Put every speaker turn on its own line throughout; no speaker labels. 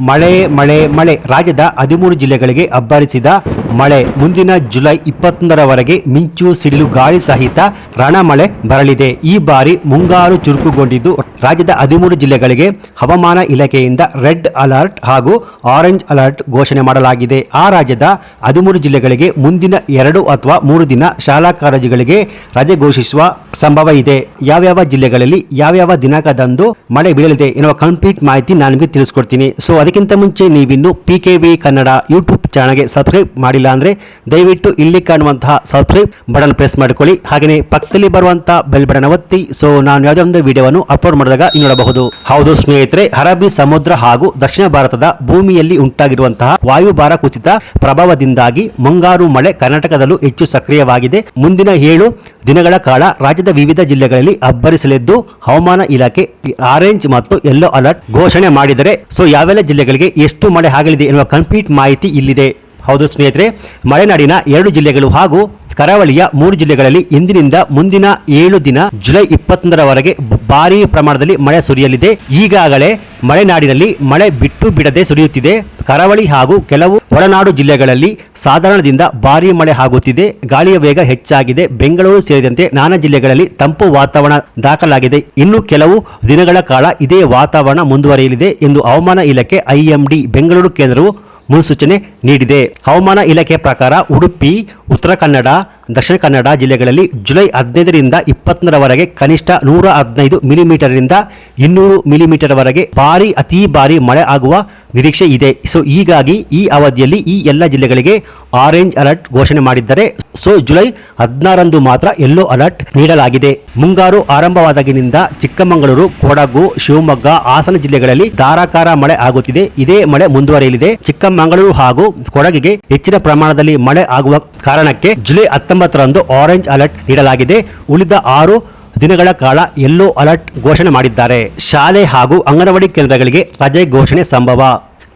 ಮಳೆ ಮಳೆ ಮಳೆ. ರಾಜ್ಯದ ಹದಿಮೂರು ಜಿಲ್ಲೆಗಳಿಗೆ ಅಬ್ಬರಿಸಿದ ಮಳೆ. ಮುಂದಿನ ಜುಲೈ ಇಪ್ಪತ್ತೊಂದರವರೆಗೆ ಮಿಂಚು ಸಿಡಿಲು ಗಾಳಿ ಸಹಿತ ರಣಮಳೆ ಬರಲಿದೆ. ಈ ಬಾರಿ ಮುಂಗಾರು ಚುರುಕುಗೊಂಡಿದ್ದು ರಾಜ್ಯದ ಹದಿಮೂರು ಜಿಲ್ಲೆಗಳಿಗೆ ಹವಾಮಾನ ಇಲಾಖೆಯಿಂದ ರೆಡ್ ಅಲರ್ಟ್ ಹಾಗೂ ಆರೆಂಜ್ ಅಲರ್ಟ್ ಘೋಷಣೆ ಮಾಡಲಾಗಿದೆ. ಆ ರಾಜ್ಯದ ಹದಿಮೂರು ಜಿಲ್ಲೆಗಳಿಗೆ ಮುಂದಿನ ಎರಡು ಅಥವಾ ಮೂರು ದಿನ ಶಾಲಾ ಕಾಲೇಜುಗಳಿಗೆ ರಜೆ ಘೋಷಿಸುವ ಸಂಭವ ಇದೆ. ಯಾವ್ಯಾವ ಜಿಲ್ಲೆಗಳಲ್ಲಿ ಯಾವ್ಯಾವ ದಿನಾಂಕದಂದು ಮಳೆ ಬೀಳಲಿದೆ ಎನ್ನುವ ಕಂಪ್ಲೀಟ್ ಮಾಹಿತಿ ನಾನು ನಿಮಗೆ ತಿಳಿಸ್ಕೊಡ್ತೀನಿ. ಸೊ, ಅದಕ್ಕಿಂತ ಮುಂಚೆ ನೀವಿನ್ನು P K V Kannada YouTube ಚಾನಲ್ಗೆ ಸಬ್ಸ್ಕ್ರೈಬ್ ಮಾಡಿಲ್ಲ ಅಂದರೆ ದಯವಿಟ್ಟು ಇಲ್ಲಿ ಕಾಣುವಂತಹ ಸಬ್ಸ್ಕ್ರೈಬ್ ಬಟನ್ ಪ್ರೆಸ್ ಮಾಡಿಕೊಳ್ಳಿ. ಹಾಗೆಯೇ ಪಕ್ಕದಲ್ಲಿ ಬರುವಂತಹ ಬೆಲ್ ಬಟನ್ ಒತ್ತಿ. ಸೊ ನಾನು ಯಾವುದೇ ಒಂದು ವಿಡಿಯೋವನ್ನು ಅಪ್ಲೋಡ್ ಮಾಡಿದಾಗ ನೋಡಬಹುದು. ಹೌದು ಸ್ನೇಹಿತರೆ, ಅರಬ್ಬಿ ಸಮುದ್ರ ಹಾಗೂ ದಕ್ಷಿಣ ಭಾರತದ ಭೂಮಿಯಲ್ಲಿ ಉಂಟಾಗಿರುವಂತಹ ವಾಯುಭಾರ ಕುಸಿತ ಪ್ರಭಾವದಿಂದಾಗಿ ಮುಂಗಾರು ಮಳೆ ಕರ್ನಾಟಕದಲ್ಲೂ ಹೆಚ್ಚು ಸಕ್ರಿಯವಾಗಿದೆ. ಮುಂದಿನ ಏಳು ದಿನಗಳ ಕಾಲ ರಾಜ್ಯದ ವಿವಿಧ ಜಿಲ್ಲೆಗಳಲ್ಲಿ ಅಬ್ಬರಿಸಲಿದ್ದು, ಹವಾಮಾನ ಇಲಾಖೆ ಆರೆಂಜ್ ಮತ್ತು ಯೆಲ್ಲೋ ಅಲರ್ಟ್ ಘೋಷಣೆ ಮಾಡಿದರೆ, ಸೊ, ಯಾವೆಲ್ಲ ಜಿಲ್ಲೆಗಳಿಗೆ ಎಷ್ಟು ಮಳೆ ಆಗಲಿದೆ ಎನ್ನುವ ಕಂಪ್ಲೀಟ್ ಮಾಹಿತಿ ಇಲ್ಲಿದೆ. ಹೌದು ಸ್ನೇಹಿತರೆ, ಮಲೆನಾಡಿನ ಎರಡು ಜಿಲ್ಲೆಗಳು ಹಾಗೂ ಕರಾವಳಿಯ ಮೂರು ಜಿಲ್ಲೆಗಳಲ್ಲಿ ಇಂದಿನಿಂದ ಮುಂದಿನ ಏಳು ದಿನ ಜುಲೈ ಇಪ್ಪತ್ತೊಂದರವರೆಗೆ ಭಾರೀ ಪ್ರಮಾಣದಲ್ಲಿ ಮಳೆ ಸುರಿಯಲಿದೆ. ಈಗಾಗಲೇ ಮಲೆನಾಡಿನಲ್ಲಿ ಮಳೆ ಬಿಟ್ಟು ಬಿಡದೆ ಸುರಿಯುತ್ತಿದೆ. ಕರಾವಳಿ ಹಾಗೂ ಕೆಲವು ಒಳನಾಡು ಜಿಲ್ಲೆಗಳಲ್ಲಿ ಸಾಧಾರಣದಿಂದ ಭಾರೀ ಮಳೆ ಆಗುತ್ತಿದೆ. ಗಾಳಿಯ ವೇಗ ಹೆಚ್ಚಾಗಿದೆ. ಬೆಂಗಳೂರು ಸೇರಿದಂತೆ ನಾನಾ ಜಿಲ್ಲೆಗಳಲ್ಲಿ ತಂಪು ವಾತಾವರಣ ದಾಖಲಾಗಿದೆ. ಇನ್ನು ಕೆಲವು ದಿನಗಳ ಕಾಲ ಇದೇ ವಾತಾವರಣ ಮುಂದುವರಿಯಲಿದೆ ಎಂದು ಹವಾಮಾನ ಇಲಾಖೆ ಐಎಂಡಿ ಬೆಂಗಳೂರು ಕೇಂದ್ರವು ಮುನ್ಸೂಚನೆ ನೀಡಿದೆ. ಹವಾಮಾನ ಇಲಾಖೆ ಪ್ರಕಾರ ಉಡುಪಿ, ಉತ್ತರ ಕನ್ನಡ, ದಕ್ಷಿಣ ಕನ್ನಡ ಜಿಲ್ಲೆಗಳಲ್ಲಿ ಜುಲೈ ಹದಿನೈದರಿಂದ ಇಪ್ಪತ್ತರವರೆಗೆ ಕನಿಷ್ಠ ನೂರ ಹದಿನೈದು ಮಿಲಿಮೀಟರ್ನಿಂದ ಇನ್ನೂರು ಮಿಲಿಮೀಟರ್ವರೆಗೆ ಭಾರಿ, ಅತಿ ಭಾರಿ ಮಳೆ ಆಗುವ ನಿರೀಕ್ಷೆ ಇದೆ. ಸೊ ಹೀಗಾಗಿ ಈ ಅವಧಿಯಲ್ಲಿ ಈ ಎಲ್ಲ ಜಿಲ್ಲೆಗಳಿಗೆ ಆರೆಂಜ್ ಅಲರ್ಟ್ ಘೋಷಣೆ ಮಾಡಿದ್ದಾರೆ. ಸೊ ಜುಲೈ ಹದಿನಾರಂದು ಮಾತ್ರ ಯೆಲ್ಲೋ ಅಲರ್ಟ್ ನೀಡಲಾಗಿದೆ. ಮುಂಗಾರು ಆರಂಭವಾದಾಗಿನಿಂದ ಚಿಕ್ಕಮಗಳೂರು, ಕೊಡಗು, ಶಿವಮೊಗ್ಗ, ಹಾಸನ ಜಿಲ್ಲೆಗಳಲ್ಲಿ ಧಾರಾಕಾರ ಮಳೆ ಆಗುತ್ತಿದೆ. ಇದೇ ಮಳೆ ಮುಂದುವರಿಯಲಿದೆ. ಚಿಕ್ಕಮಗಳೂರು ಹಾಗೂ ಕೊಡಗಿಗೆ ಹೆಚ್ಚಿನ ಪ್ರಮಾಣದಲ್ಲಿ ಮಳೆ ಆಗುವ ಕಾರಣಕ್ಕೆ ಜುಲೈ ಹತ್ತೊಂಬತ್ತರಂದು ಆರೆಂಜ್ ಅಲರ್ಟ್ ನೀಡಲಾಗಿದೆ. ಉಳಿದ ಆರು ದಿನಗಳ ಕಾಲ ಯೆಲ್ಲೋ ಅಲರ್ಟ್ ಘೋಷಣೆ ಮಾಡಿದ್ದಾರೆ. ಶಾಲೆ ಹಾಗೂ ಅಂಗನವಾಡಿ ಕೇಂದ್ರಗಳಿಗೆ ರಜೆ ಘೋಷಣೆ ಸಂಭವ.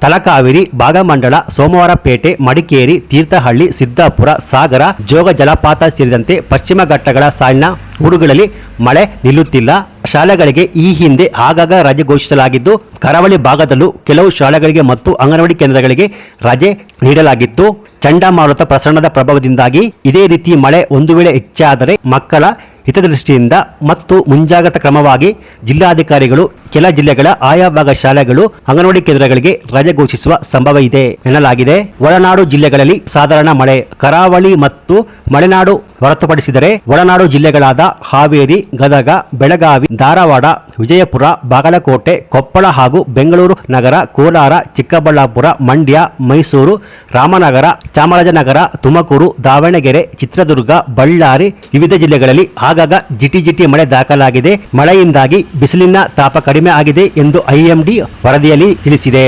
ತಲಕಾವೇರಿ ಭಾಗಮಂಡಲ ಸೋಮವಾರಪೇಟೆ ಮಡಿಕೇರಿ, ತೀರ್ಥಹಳ್ಳಿ, ಸಿದ್ದಾಪುರ, ಸಾಗರ, ಜೋಗ ಜಲಪಾತ ಸೇರಿದಂತೆ ಪಶ್ಚಿಮ ಘಟ್ಟಗಳ ಸಾಲಿನ ಊರುಗಳಲ್ಲಿ ಮಳೆ ನಿಲ್ಲುತ್ತಿಲ್ಲ. ಶಾಲೆಗಳಿಗೆ ಈ ಹಿಂದೆ ಆಗಾಗ ರಜೆ ಘೋಷಿಸಲಾಗಿದ್ದು, ಕರಾವಳಿ ಭಾಗದಲ್ಲೂ ಕೆಲವು ಶಾಲೆಗಳಿಗೆ ಮತ್ತು ಅಂಗನವಾಡಿ ಕೇಂದ್ರಗಳಿಗೆ ರಜೆ ನೀಡಲಾಗಿತ್ತು. ಚಂಡಮಾರುತ ಪ್ರಸರಣದ ಪ್ರಭಾವದಿಂದಾಗಿ ಇದೇ ರೀತಿ ಮಳೆ ಒಂದು ವೇಳೆ ಹೆಚ್ಚಾದರೆ ಮಕ್ಕಳ ಹಿತದೃಷ್ಟಿಯಿಂದ ಮತ್ತು ಮುಂಜಾಗ್ರತಾ ಕ್ರಮವಾಗಿ ಜಿಲ್ಲಾಧಿಕಾರಿಗಳು, ಕೆಲ ಜಿಲ್ಲೆಗಳ ಆಯಾ ಭಾಗ ಶಾಲೆಗಳು, ಅಂಗನವಾಡಿ ಕೇಂದ್ರಗಳಿಗೆ ರಜೆ ಘೋಷಿಸುವ ಸಂಭವ ಇದೆ ಎನ್ನಲಾಗಿದೆ. ಒಳನಾಡು ಜಿಲ್ಲೆಗಳಲ್ಲಿ ಸಾಧಾರಣ ಮಳೆ, ಕರಾವಳಿ ಮತ್ತು ಮಲೆನಾಡು ಹೊರತುಪಡಿಸಿದರೆ ಒಳನಾಡು ಜಿಲ್ಲೆಗಳಾದ ಹಾವೇರಿ, ಗದಗ, ಬೆಳಗಾವಿ, ಧಾರವಾಡ, ವಿಜಯಪುರ, ಬಾಗಲಕೋಟೆ, ಕೊಪ್ಪಳ ಹಾಗೂ ಬೆಂಗಳೂರು ನಗರ, ಕೋಲಾರ, ಚಿಕ್ಕಬಳ್ಳಾಪುರ, ಮಂಡ್ಯ, ಮೈಸೂರು, ರಾಮನಗರ, ಚಾಮರಾಜನಗರ, ತುಮಕೂರು, ದಾವಣಗೆರೆ, ಚಿತ್ರದುರ್ಗ, ಬಳ್ಳಾರಿ ವಿವಿಧ ಜಿಲ್ಲೆಗಳಲ್ಲಿ ಆಗಾಗ ಜಿಟಿ ಜಿಟಿ ಮಳೆ ದಾಖಲಾಗಿದೆ. ಮಳೆಯಿಂದಾಗಿ ಬಿಸಿಲಿನ ತಾಪ ಕಡಿಮೆ ಆಗಿದೆ ಎಂದು ಐಎಂಡಿ ವರದಿಯಲ್ಲಿ ತಿಳಿಸಿದೆ.